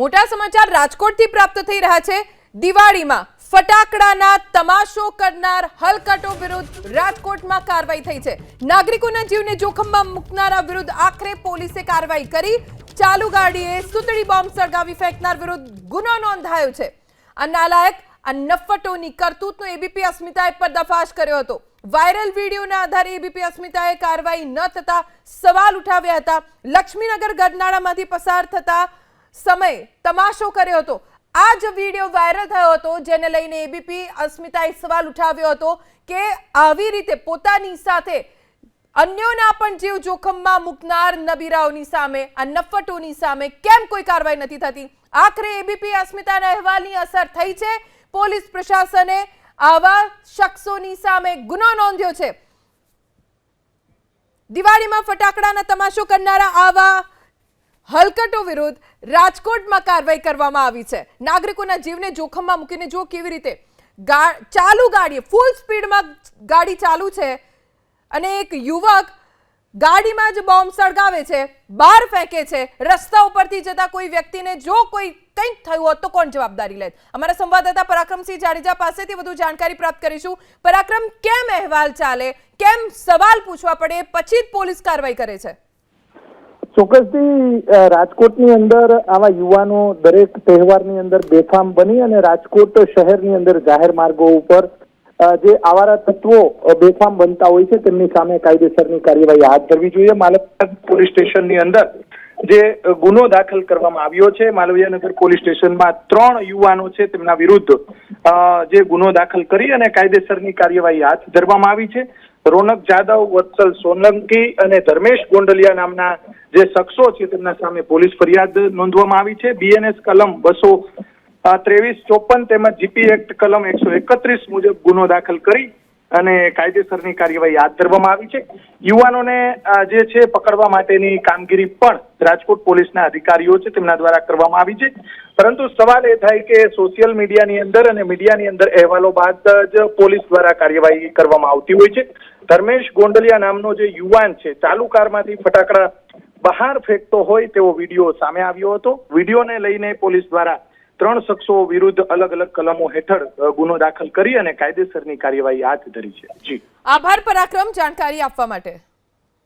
મોટા સમાચાર રાજકોટથી પ્રાપ્ત થઈ રહ્યા છે. દિવાળીમાં ફટાકડાના તમાશો કરનાર હલકટો વિરુદ્ધ રાજકોટમાં કાર્યવાહી થઈ છે. નાગરિકોના જીવને જોખમમાં મૂકનારા વિરુદ્ધ આખરે પોલીસે કાર્યવાહી કરી. ચાલુ ગાડીએ સુતળી બોમ્બ સળગાવી ફેંકનાર વિરુદ્ધ ગુનો નોંધાયો છે. આ નાલાયક, આ નફટોની કરતૂતનો એબીપી અસ્મિતાએ પર્દાફાશ કર્યો હતો. વાયરલ વિડીયોના આધારે એબીપી અસ્મિતાએ કાર્યવાહી ન થતા સવાલ ઉઠાવ્યા હતા. લક્ષ્મીનગર ગરનાળામાંથી પસાર થતા સમયે તમાશો કર્યો હતો. આ જ વીડિયો વાયરલ થયો હતો, જેને લઈને એબીપી અસ્મિતાએ સવાલ ઉઠાવ્યો હતો કે આવી રીતે પોતાની સાથે અન્યોના પણ જીવ જોખમમાં મૂકનાર નબીરાઓની સામે આ નફટોની સામે કેમ કોઈ કાર્યવાહી નથી થતી? આખરે એબીપી અસ્મિતાના અહેવાલની અસર થઈ છે. પોલીસ પ્રશાસને આવા શખ્સોની સામે ગુનો નોંધ્યો છે. દિવાળીમાં ફટાકડાના તમાશો કરનારા આવા હલકટો વિરુદ્ધ રાજકોટમાં કાર્યવાહી કરવામાં આવી છે. નાગરિકોના જીવને જોખમમાં મૂકીને જો કેવી રીતે ચાલુ ગાડી ફૂલ સ્પીડમાં ગાડી ચાલુ છે અને એક યુવક ગાડીમાં જ બોમ્બ સળગાવે છે, બહાર ફેંકે છે, રસ્તા ઉપરથી જતા કોઈ વ્યક્તિને જો કોઈ કંઈક થયું હોત તો કોણ જવાબદારી લે અમારા સંવાદદાતા પરાક્રમસિંહ જાડેજા પાસેથી વધુ જાણકારી પ્રાપ્ત કરીશું. પરાક્રમ, કેમ અહેવાલ ચાલે? કેમ સવાલ પૂછવા પડે? પછી જ પોલીસ કાર્યવાહી કરે છે. ચોક્કસથી રાજકોટની અંદર આવા યુવાનો દરેક તહેવારની અંદર બેફામ બની અને રાજકોટ શહેરની અંદર જાહેર માર્ગો ઉપર જે આવારા તત્વો બેફામ બનતા હોય છે, તેમની સામે કાયદેસરની કાર્યવાહી હાથ ધરવી જોઈએ. માલપત પોલીસ સ્ટેશનની અંદર જે ગુનો દાખલ કરવામાં આવ્યો છે માલવીયાનગર પોલીસ સ્ટેશનમાં ત્રણ યુવાનો છે, તેમના વિરુદ્ધ જે ગુનો દાખલ કરી અને કાયદેસરની કાર્યવાહી હાથ ધરવામાં આવી છે. રોનક જાદવ, વત્સલ સોલંકી અને ધર્મેશ ગોંડલિયા નામના જે શખ્સો છે, તેમના સામે પોલીસ ફરિયાદ નોંધવામાં આવી છે. બીએનએસ કલમ બસો ત્રેવીસ ચોપન તેમજ જીપી એક્ટ કલમ એકસો એકત્રીસ મુજબ ગુનો દાખલ કરી અને કાયદેસરની કાર્યવાહી હાથ ધરવામાં આવી છે. યુવાનોને જે છે, પકડવા માટેની કામગીરી પણ રાજકોટ પોલીસના અધિકારીઓ છે, તેમના દ્વારા કરવામાં આવી છે. પરંતુ સવાલ એ થાય કે સોશિયલ મીડિયાની અંદર અને મીડિયાની અંદર અહેવાલો બાદ જ પોલીસ દ્વારા કાર્યવાહી કરવામાં આવતી હોય છે. ધર્મેશ ગોંડલિયા નામનો જે યુવાન છે ચાલુ કારમાંથી ફટાકડા બહાર ફેંકતો હોય તેવો વીડિયો સામે આવ્યો હતો. વિડીયોને લઈને પોલીસ દ્વારા ત્રણ શખ્સો વિરુદ્ધ અલગ અલગ કલમો હેઠળ ગુનો દાખલ કરી અને કાયદેસરની કાર્યવાહી હાથ ધરી છે. જી. આભાર, પરાક્રમ જાણકારી આપવા માટે.